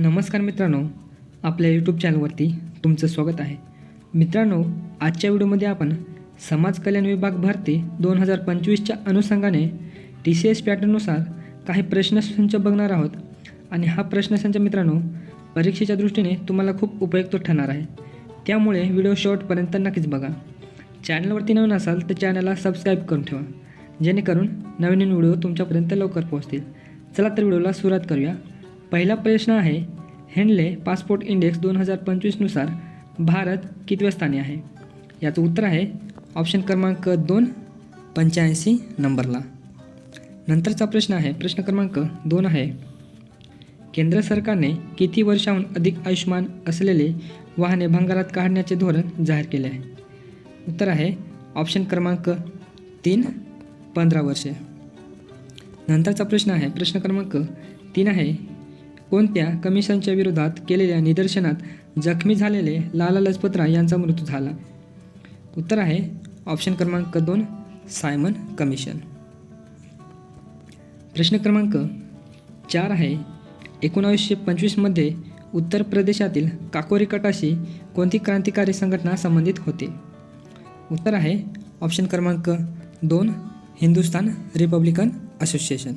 नमस्कार मित्रांनो आपल्या यूट्यूब चॅनलवरती तुमचं स्वागत आहे. मित्रांनो आजच्या व्हिडिओमध्ये आपण समाज कल्याण विभाग भरती दोन हजार पंचवीसच्या अनुषंगाने टी सी एस पॅटर्ननुसार काही प्रश्नसंच बघणार आहोत. आणि हा प्रश्नसंच मित्रांनो परीक्षेच्या दृष्टीने तुम्हाला खूप उपयुक्त ठरणार आहे. त्यामुळे व्हिडिओ शॉर्टपर्यंत नक्कीच बघा. चॅनलवरती नवीन असाल तर चॅनलला सबस्क्राईब करून ठेवा. जेणेकरून नवीन नवीन व्हिडिओ तुमच्यापर्यंत लवकर पोहोचतील. चला तर व्हिडिओला सुरुवात करूया. पहिला प्रश्न आहे हेनले पासपोर्ट इंडेक्स दोन हजार पंचवीसनुसार भारत कितव्या स्थानी आहे? याचं उत्तर आहे ऑप्शन क्रमांक दोन पंच्याऐंशी नंबरला. नंतरचा प्रश्न आहे प्रश्न क्रमांक दोन आहे केंद्र सरकारने किती वर्षाहून अधिक आयुष्यमान असलेले वाहने भंगारात काढण्याचे धोरण जाहीर केले आहे? उत्तर आहे ऑप्शन क्रमांक तीन पंधरा वर्षे. नंतरचा प्रश्न आहे प्रश्न क्रमांक तीन आहे कोणत्या कमिशनच्या विरोधात केलेल्या निदर्शनात जखमी झालेले लाला लजपतराय यांचा मृत्यू झाला? उत्तर आहे ऑप्शन क्रमांक दोन सायमन कमिशन. प्रश्न क्रमांक चार आहे एकोणावीसशे पंचवीसमध्ये उत्तर प्रदेशातील काकोरी कटाशी कोणती क्रांतिकारी संघटना संबंधित होते? उत्तर आहे ऑप्शन क्रमांक दोन हिंदुस्तान रिपब्लिकन असोसिएशन.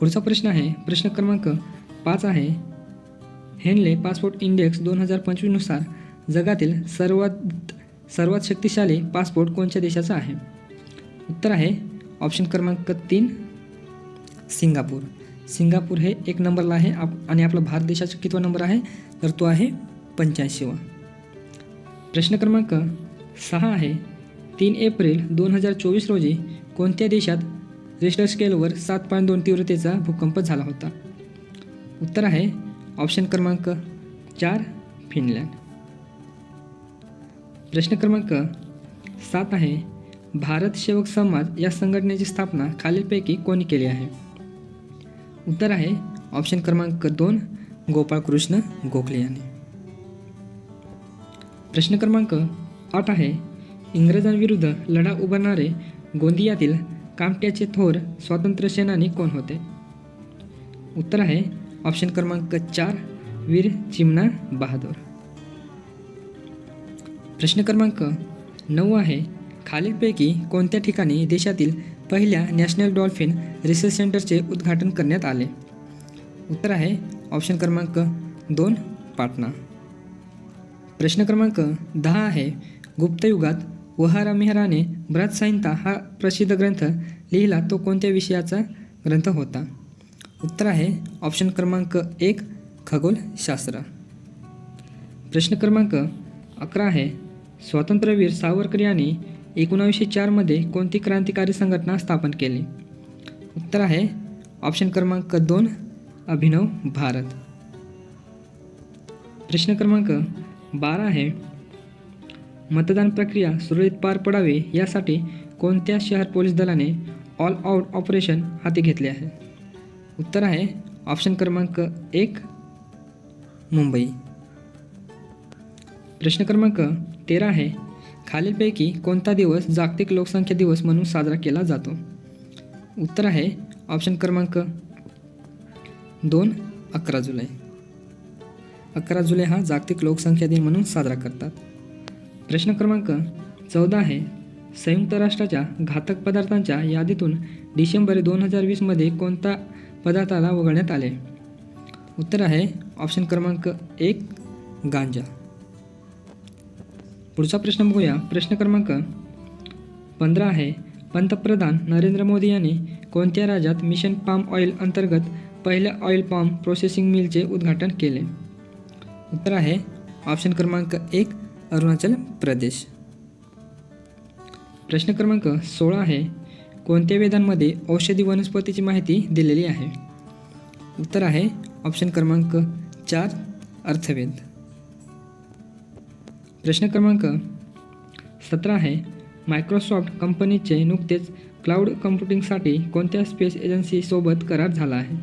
पुढचा प्रश्न आहे प्रश्न क्रमांक पाच आहे. हेनले पासपोर्ट इंडेक्स दोन हजार पंचवीसनुसार जगातील सर्वात सर्वात शक्तिशाली पासपोर्ट कोणत्या देशाचा आहे? उत्तर आहे ऑप्शन क्रमांक तीन सिंगापूर. सिंगापूर हे एक नंबरला आहे आप आणि आपला भारत देशाचा कितवा नंबर आहे? तर तो आहे पंच्याऐंशीवा. प्रश्न क्रमांक सहा आहे तीन एप्रिल दोन हजार चोवीस रोजी कोणत्या देशात रिश्टर स्केलवर सात पॉईंट दोन तीव्रतेचा भूकंप झाला होता. उत्तर आहे ऑप्शन क्रमांक चार फिनलँड प्रश्न क्रमांक सात आहे भारत सेवक समाज या संघटनेची स्थापना खालीलपैकी कोणी केली आहे? उत्तर आहे ऑप्शन क्रमांक दोन गोपाळकृष्ण गोखले यांनी. प्रश्न क्रमांक आठ आहे इंग्रजांविरुद्ध लढा उभारणारे गोंदियातील कामट्याचे थोर स्वातंत्र्य सेनानी कोण होते? उत्तर आहे ऑप्शन क्रमांक चार वीर चिमणा बहादूर. प्रश्न क्रमांक नऊ आहे खालीलपैकी कोणत्या ठिकाणी देशातील पहिल्या नॅशनल डॉल्फिन रिसर्च सेंटरचे उद्घाटन करण्यात आले? उत्तर आहे ऑप्शन क्रमांक दोन पाटणा. प्रश्न क्रमांक दहा आहे गुप्तयुगात वहारा मेहराने ब्रात संहिता हा प्रसिद्ध ग्रंथ लिहिला तो कोणत्या विषयाचा ग्रंथ होता? उत्तर आहे ऑप्शन क्रमांक एक खगोलशास्त्र. प्रश्न क्रमांक अकरा आहे स्वातंत्र्यवीर सावरकर यांनी एकोणावीसशे चारमध्ये कोणती क्रांतिकारी संघटना स्थापन केली? उत्तर आहे ऑप्शन क्रमांक दोन अभिनव भारत. प्रश्न क्रमांक बारा आहे मतदान प्रक्रिया सुरळीत पार पडावी यासाठी कोणत्या शहर पोलीस दलाने ऑल आउट ऑपरेशन हाती घेतले आहे? उत्तर आहे ऑप्शन क्रमांक एक मुंबई. प्रश्न क्रमांक तेरा आहे खालीलपैकी कोणता दिवस जागतिक लोकसंख्या दिवस म्हणून साजरा केला जातो? उत्तर आहे ऑप्शन क्रमांक दोन अकरा जुलै. अकरा जुलै हा जागतिक लोकसंख्या दिन म्हणून साजरा करतात. प्रश्न क्रमांक चौदा आहे. संयुक्त राष्ट्राच्या घातक पदार्थांच्या यादीतून डिसेंबर दोन हजार वीसमध्ये कोणता पदार्थाला वगळण्यात आले? उत्तर आहे ऑप्शन क्रमांक एक गांजा. पुढचा प्रश्न बघूया. प्रश्न क्रमांक पंधरा आहे. पंतप्रधान नरेंद्र मोदी यांनी कोणत्या राज्यात मिशन पाम ऑइल अंतर्गत पहिल्या ऑइल पाम प्रोसेसिंग मिलचे उद्घाटन केले? उत्तर आहे ऑप्शन क्रमांक एक अरुणाचल प्रदेश. प्रश्न क्रमांक सोळा आहे कोणत्या वेदांमध्ये औषधी वनस्पतीची माहिती दिलेली आहे? उत्तर आहे ऑप्शन क्रमांक चार अर्थवेद. प्रश्न क्रमांक सतरा आहे मायक्रोसॉफ्ट कंपनीचे नुकतेच क्लाउड कम्प्युटिंगसाठी कोणत्या स्पेस एजन्सीसोबत करार झाला आहे?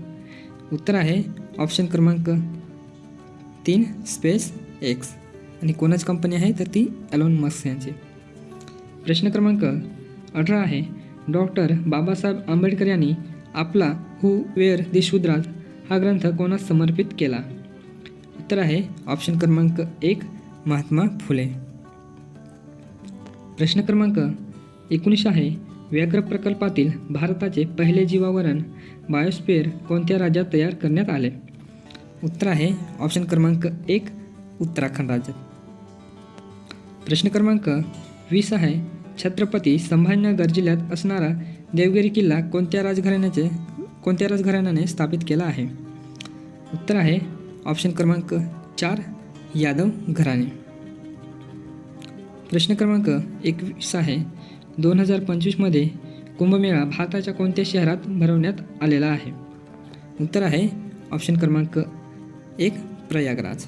उत्तर आहे ऑप्शन क्रमांक तीन स्पेस एक्स आणि कोणाची कंपनी आहे तर ती एलॉन मस्क यांची. प्रश्न क्रमांक अठरा आहे. डॉक्टर बाबासाहेब आंबेडकर यांनी आपला हू वेअर दी हा ग्रंथ कोणास समर्पित केला? उत्तर आहे ऑप्शन क्रमांक एक महात्मा फुले. प्रश्न क्रमांक एकोणीस आहे. व्याघ्र प्रकल्पातील भारताचे पहिले जीवावरण बायोस्फिअर कोणत्या राज्यात तयार करण्यात आले? उत्तर आहे ऑप्शन क्रमांक एक उत्तराखंड राज्यात. प्रश्न क्रमांक वीस आहे. छत्रपती संभाजीनगर जिल्ह्यात असणारा देवगिरी किल्ला कोणत्या राजघराण्याचे कोणत्या राजघराण्याने स्थापित केला आहे? उत्तर आहे. ऑप्शन क्रमांक चार यादव घराणे. प्रश्न क्रमांक एकवीस आहे. दोन हजार पंचवीसमध्ये कुंभमेळा भारताच्या कोणत्या शहरात भरवण्यात आलेला आहे? उत्तर आहे. ऑप्शन क्रमांक एक प्रयागराज.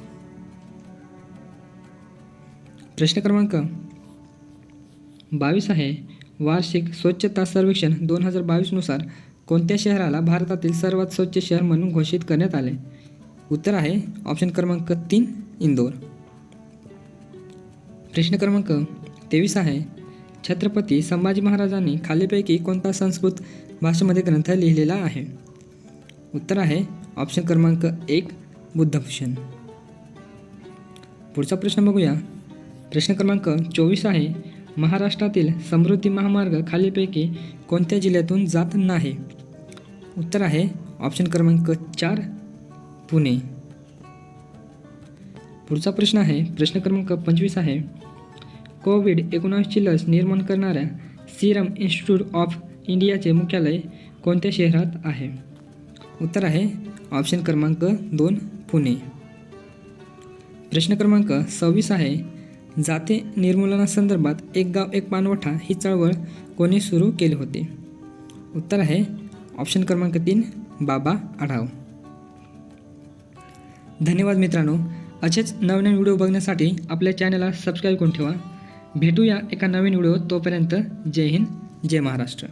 प्रश्न क्रमांक बावीस आहे. वार्षिक स्वच्छता सर्वेक्षण दोन हजार बावीसनुसार कोणत्या शहराला भारतातील सर्वात स्वच्छ शहर म्हणून घोषित करण्यात आले? उत्तर आहे ऑप्शन क्रमांक तीन इंदोर. प्रश्न क्रमांक तेवीस आहे. छत्रपती संभाजी महाराजांनी खालीपैकी कोणता संस्कृत भाषेमध्ये ग्रंथ लिहिलेला आहे? उत्तर आहे ऑप्शन क्रमांक एक बुद्धभूषण. पुढचा प्रश्न बघूया. प्रश्न क्रमांक चोवीस आहे. महाराष्ट्रातील समृद्धी महामार्ग खालीपैकी कोणत्या जिल्ह्यातून जात नाही? उत्तर आहे ऑप्शन क्रमांक चार पुणे. पुढचा प्रश्न आहे प्रश्न क्रमांक पंचवीस आहे. कोविड एकोणावीसची लस निर्माण करणाऱ्या सिरम इन्स्टिट्यूट ऑफ इंडियाचे मुख्यालय कोणत्या शहरात आहे? उत्तर आहे ऑप्शन क्रमांक दोन पुणे. प्रश्न क्रमांक सव्वीस आहे जाते निर्मूलनासंदर्भात एक गाव एक पानवठा ही चळवळ कोणी सुरू केली होती? उत्तर आहे ऑप्शन क्रमांक तीन बाबा आढाव. धन्यवाद मित्रांनो. असेच नवनवीन व्हिडिओ बघण्यासाठी आपल्या चॅनलला सबस्क्राईब करून ठेवा. भेटूया एका नवीन व्हिडिओ तोपर्यंत जय हिंद जय महाराष्ट्र.